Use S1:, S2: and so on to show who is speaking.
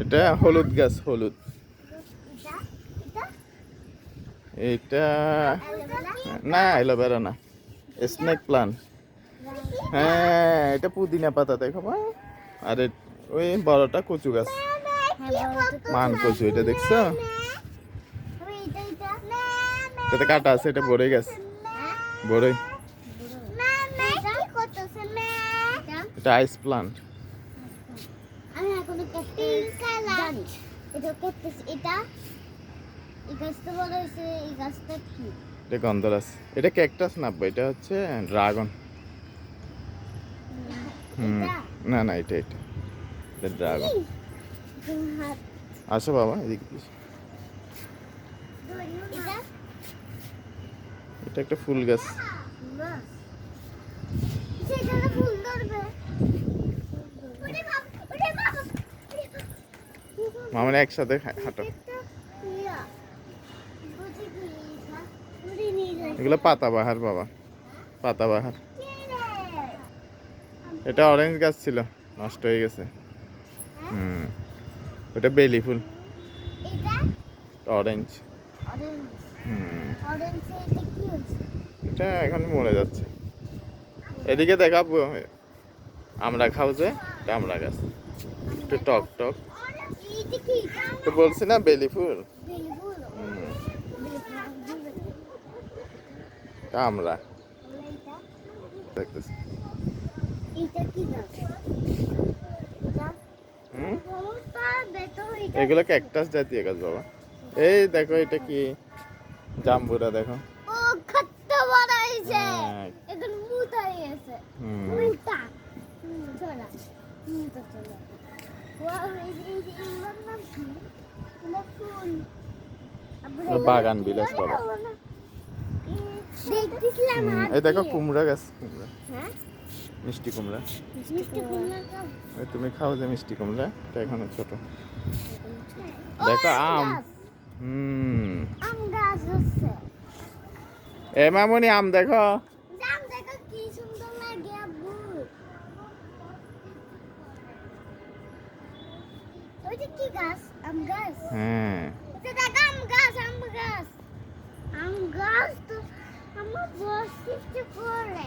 S1: এটা হলুদ গাছ হলুদ।
S2: এটা
S1: না এলোভেরা না। স্নেক প্লান্ট হ্যাঁ এটা পুদিনা পাতা দেখো মা। আর ওই বড়টা কচু গাছ। মান কচু এটা দেখছ?
S2: এটা
S1: এটাতে কাটা আছে এটা বড়ই গাছ। বড়ই
S2: এটা
S1: আইস প্লান্ট
S2: জানি এটা করতেছে এটা এই গাছটা বড় হয়েছে এই গাছটা কি?
S1: এটা গন্ধরাস এটা ক্যাকটাস না এটা হচ্ছে ড্রাগন হুম না না এটা এটা। এটা ড্রাগন আসো বাবা এদিকে
S2: এটা
S1: একটা ফুল গাছ
S2: বাস সেটা তো ফুল ধরবে ওরে বাবা ওরে বাবা ওরে বাবা
S1: মামার একসাথে হাঁটো। এগুলো পাতাবাহার বাবা। পাতাবাহার। এটা অরেঞ্জ গাছ ছিল নষ্ট হয়ে গেছে। হুম। ওটা বেলি ফুল। অরেঞ্জ হুম।
S2: এটা
S1: এখন মরে যাচ্ছে। এদিকে দেখাবো আমরা খাও যে আমরা গাছ। একটু টক টক। তো বলছি না বেলি ফুল আমরা। দেখতেছি। এগুলো ক্যাকটাস জাতীয় গাছ বাবা। এই দেখো এটা কি? জাম্বুরা দেখো।
S2: ও কত বড় হয়েছে। এখন মুতা গেছে। মুতা চলা। মুতা চলা।
S1: বাগান বিলাস বাবা। এই দেখো। কুমড়া গাছ কুমড়া।
S2: হ্যাঁ?
S1: মিষ্টি কুমড়া। তুমি খাও যে মিষ্টি কুমড়া এটা এখনও ছোট। দেখো আম। হুম। এ মামনি আম দেখো।
S2: ওইটা কি গাছ? আম গাছ?
S1: হ্যাঁ।
S2: এটা দেখ আম গাছ আম গাছ। আম গাছ তো আমার বসতে করে